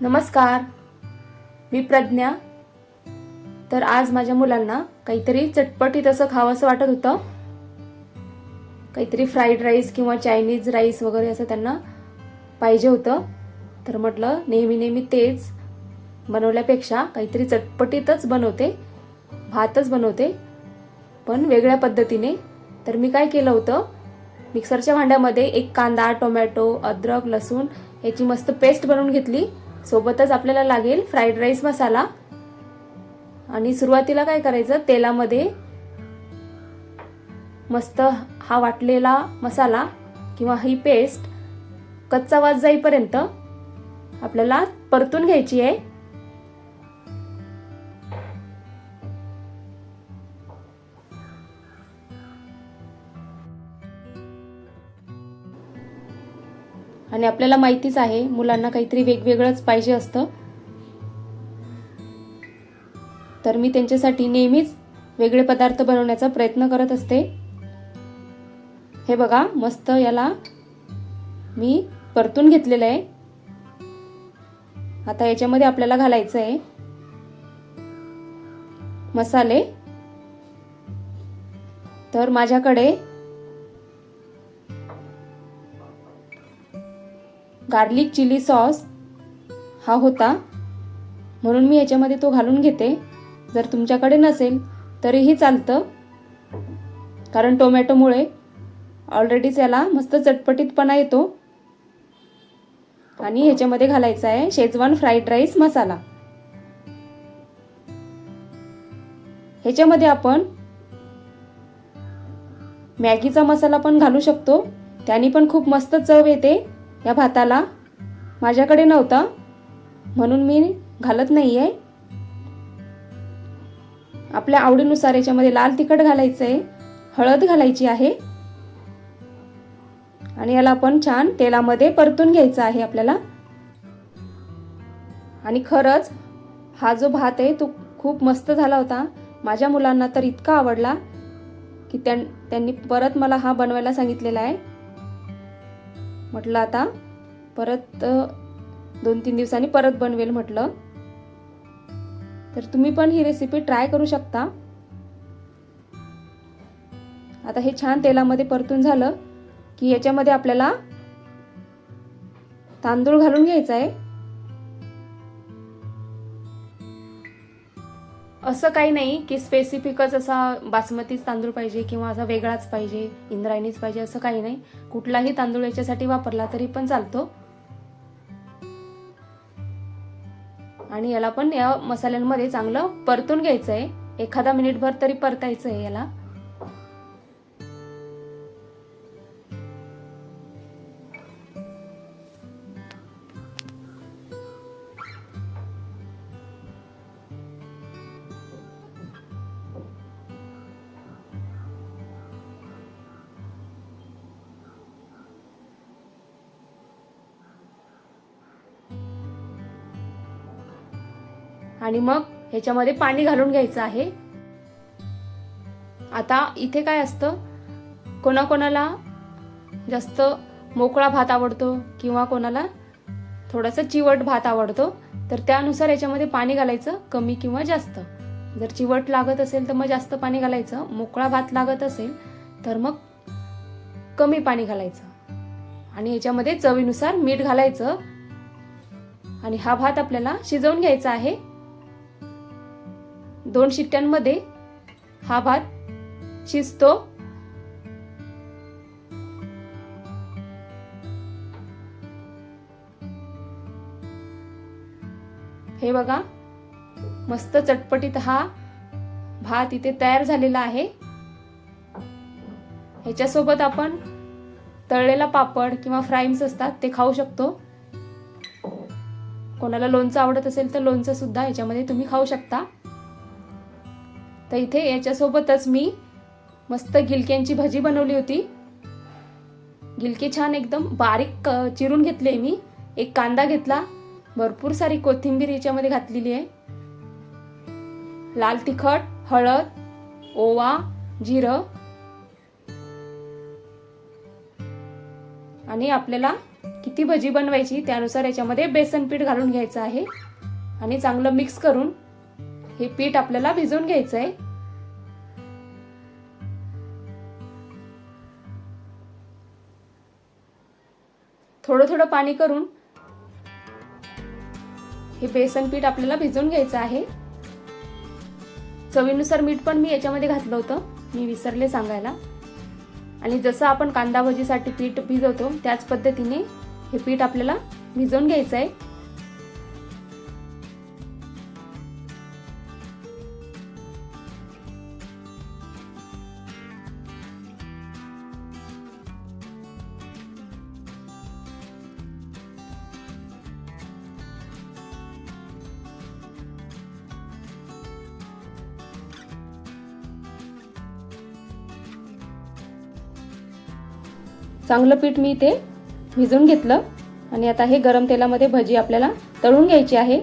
नमस्कार. मी प्रज्ञा. तर आज माझ्या मुलांना काहीतरी चटपटीत असं खावंसं वाटत होतं. काहीतरी फ्राईड राईस किंवा चायनीज राईस वगैरे असं त्यांना पाहिजे होतं. तर म्हटलं नेहमी नेहमी तेच बनवल्यापेक्षा काहीतरी चटपटीतच बनवते भातच बनवते. पण वेगळ्या पद्धतीने. तर मी काय केलं होतं मिक्सरच्या भांड्यामध्ये एक कांदा टोमॅटो अद्रक लसूण याची मस्त पेस्ट बनवून घेतली. सोबतच आपल्याला लागेल फ्राईड राईस मसाला. आणि सुरुवातीला काय करायचं? तेलामध्ये मस्त हा वाटलेला मसाला किंवा ही पेस्ट कच्चा वास जाईपर्यंत आपल्याला परतून घ्यायची आहे. आणि आपल्याला माहितीच आहे मुलांना काहीतरी वेगवेगळंच पाहिजे असतं. तर मी त्यांच्यासाठी नेहमीच वेगळे पदार्थ बनवण्याचा प्रयत्न करत असते. हे बघा मस्त याला मी परतून घेतलेलं आहे. आता याच्यामध्ये आपल्याला घालायचं आहे. मसाले. तर माझ्याकडे गार्लिक चिली सॉस हा होता. म्हणून मी याच्यामध्ये तो घालून घेते. जर तुमच्याकडे नसेल तरीही चालतं. कारण टोमॅटोमुळे ऑलरेडीच याला मस्त चटपटीतपणा येतो. आणि ह्याच्यामध्ये घालायचा आहे शेजवान फ्राईड राईस मसाला. ह्याच्यामध्ये आपण मॅगीचा मसाला पण घालू शकतो. त्याने पण खूप मस्त चव येते. या भाताला माझ्याकडे नव्हता. म्हणून मी घालत नाही आहे आपल्या आवडीनुसार याच्यामध्ये लाल तिखट घालायचं आहे हळद घालायची आहे. आणि याला आपण छान तेलामध्ये परतून घ्यायचं आहे आपल्याला. आणि खरंच हा जो भात आहे तो खूप मस्त झाला होता. माझ्या मुलांना तर इतका आवडला की त्यां त्यांनी परत मला हा बनवायला सांगितलेला आहे. म्हटलं आता परत दोन तीन दिवसांनी परत बनवेल म्हटलं. तर तुम्ही पण ही रेसिपी ट्राय करू शकता. आता हे छान तेलामध्ये परतून झालं की याच्यामध्ये आपल्याला तांदूळ घालून घ्यायचा आहे. असं काही नाही की स्पेसिफिकच असा बासमतीच तांदूळ पाहिजे किंवा असा वेगळाच पाहिजे इंद्रायणीच पाहिजे असं काही नाही. कुठलाही तांदूळ याच्यासाठी वापरला तरी पण चालतो. आणि याला पण या मसाल्यांमध्ये चांगलं परतून घ्यायचं आहे एखादा मिनिटभर तरी परतायचं आहे याला. आणि मग ह्याच्यामध्ये पाणी घालून घ्यायचं आहे. आता इथे काय असतं? कोणाकोणाला जास्त मोकळा भात आवडतो किंवा कोणाला थोडासा चिवट भात आवडतो तर त्यानुसार याच्यामध्ये पाणी घालायचं कमी किंवा जास्त. जर चिवट लागत असेल तर मग जास्त पाणी घालायचं मोकळा भात लागत असेल तर मग कमी पाणी घालायचं. आणि याच्यामध्ये चवीनुसार मीठ घालायचं. आणि हा भात आपल्याला शिजवून घ्यायचा आहे. दोन शिट्ट्यांमध्ये हा भात शिजतो. हे बघा मस्त चटपटीत हा भात इथे तयार झालेला आहे. ह्याच्यासोबत आपण तळलेला पापड किंवा फ्राईम्स असतात ते खाऊ शकतो. कोणाला लोणचं आवडत असेल तर लोणचं सुद्धा ह्याच्यामध्ये तुम्ही खाऊ शकता. तर इथे याच्यासोबतच मी मस्त गिलक्यांची भजी बनवली होती. गिलके छान एकदम बारीक चिरून घेतले मी. एक कांदा घेतला. भरपूर सारी कोथिंबीर याच्यामध्ये घातलेली आहे. लाल तिखट हळद ओवा जिरं आणि आपल्याला किती भजी बनवायची त्यानुसार याच्यामध्ये बेसन पीठ घालून घ्यायचं आहे. आणि चांगलं मिक्स करून हे पीठ आपल्याला भिजवून घ्यायचं आहे थोडं थोडं पाणी करून हे बेसन पीठ आपल्याला भिजवून घ्यायचं आहे. चवीनुसार मीठ पण मी याच्यामध्ये घातलं होतं. मी विसरले सांगायला. आणि जसं आपण कांदा भजीसाठी पीठ भिजवतो त्याच पद्धतीने हे पीठ आपल्याला भिजवून घ्यायचं आहे चांगलं पीठ मी इथे भिजवून घेतलं. आणि आता हे गरम तेलामध्ये भजी आपल्याला तळून घ्यायची आहे.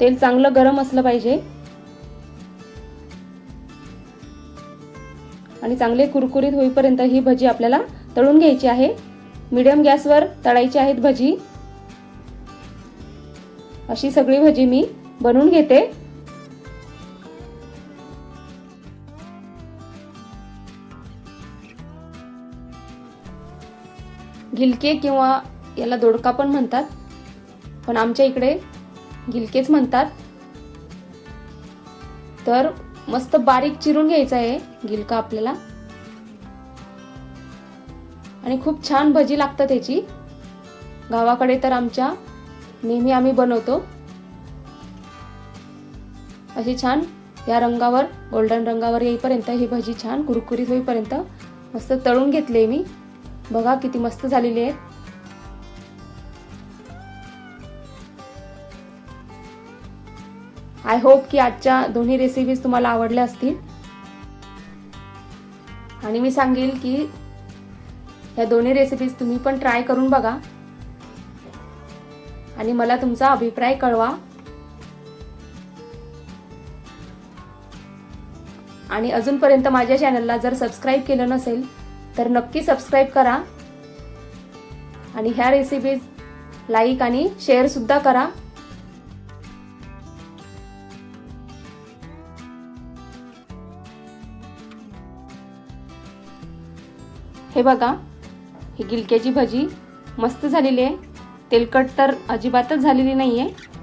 तेल चांगलं गरम असलं पाहिजे. आणि चांगले कुरकुरीत होईपर्यंत ही भजी आपल्याला तळून घ्यायची आहे. मीडियम गॅसवर तळायची आहेत भजी. अशी सगळी भजी मी बनवून घेते. गिलके किंवा याला दोडका पण म्हणतात. पण आमच्या इकडे गिलकेच म्हणतात. तर मस्त बारीक चिरून घ्यायचा आहे गिलका आपल्याला. आणि खूप छान भजी लागतात त्याची गावाकडे तर आमच्या नेहमी आम्ही बनवतो. अशी छान या रंगावर गोल्डन रंगावर येईपर्यंत ही भजी छान कुरकुरीत होईपर्यंत मस्त तळून घेतले मी. बघा किती मस्त झालेली आहेत. आय होप की आजच्या दोन्ही रेसिपीज तुम्हाला आवडल्या असतील. आणि मी सांगेल की ह्या दोन्ही रेसिपीज तुम्ही पण ट्राय करून बघा. आणि मला तुमचा अभिप्राय कळवा. आणि अजूनपर्यंत माझ्या चॅनलला जर सबस्क्राईब केलं नसेल तर नक्की सबस्क्राईब करा. आणि ह्या रेसिपीज लाईक आणि शेअरसुद्धा करा. हे बघा ही गिलक्याची भजी मस्त झालेली आहे. तेलकट तर अजिबातच झालेली नाही आहे